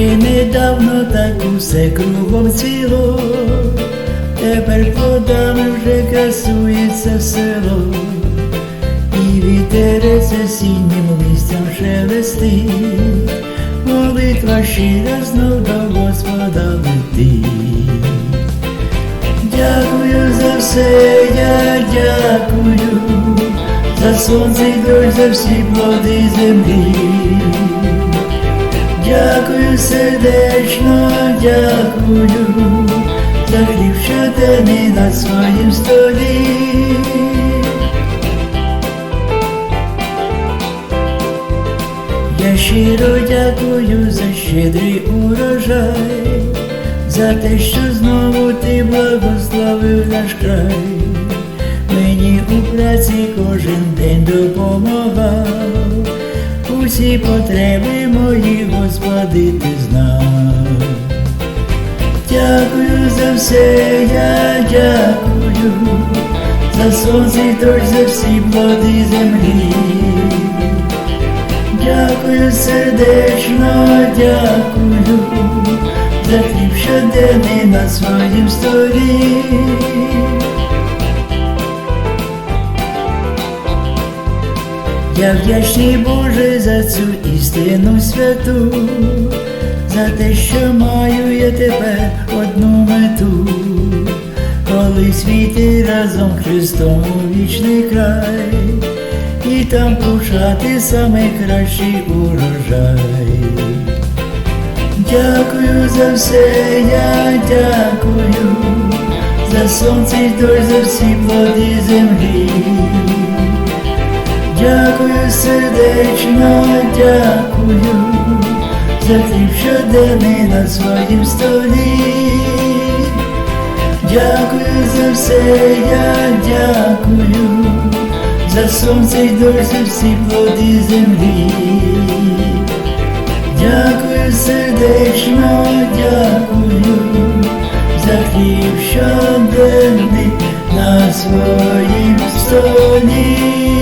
Ще недавно так усе кругом цвіло, тепер плодами вже красується село, і вітерець осіннім листям шелестить, молитва щира знов до Господа летить. Дякую за все, я дякую, за сонце й дощ, за всі плоди землі. Дякую сердечно, дякую, за хліб щоденний на своїм столі. Я щиро дякую за щедрий урожай, за те, що знову ти благословив наш край, мені у праці кожен день допомагав, усі потреби мої, Господи, ти знав. Дякую за все, я дякую, за сонце й дощ, за всі плоди землі. Дякую сердечно, дякую, за хліб щоденний на своїм столі. Я вдячний Боже за цю істину святу, за те, що маю я тепер одну мету, коли світи разом Христом у вічний край, і там кушати саме кращий урожай. Дякую за все, я дякую, за сонце й дощ, за всі плоди землі. Дякую сердечно, дякую, за хліб щоденний на своїм столі. Дякую за все, я дякую, за сонце й дощ, за всі плоди землі. Дякую сердечно, дякую, за хліб щоденний на своїм столі.